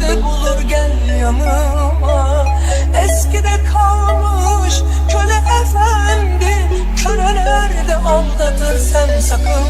de bulur gel yanıma. Eskide kalmış köle efendi Kölelerde aldatır sen sakın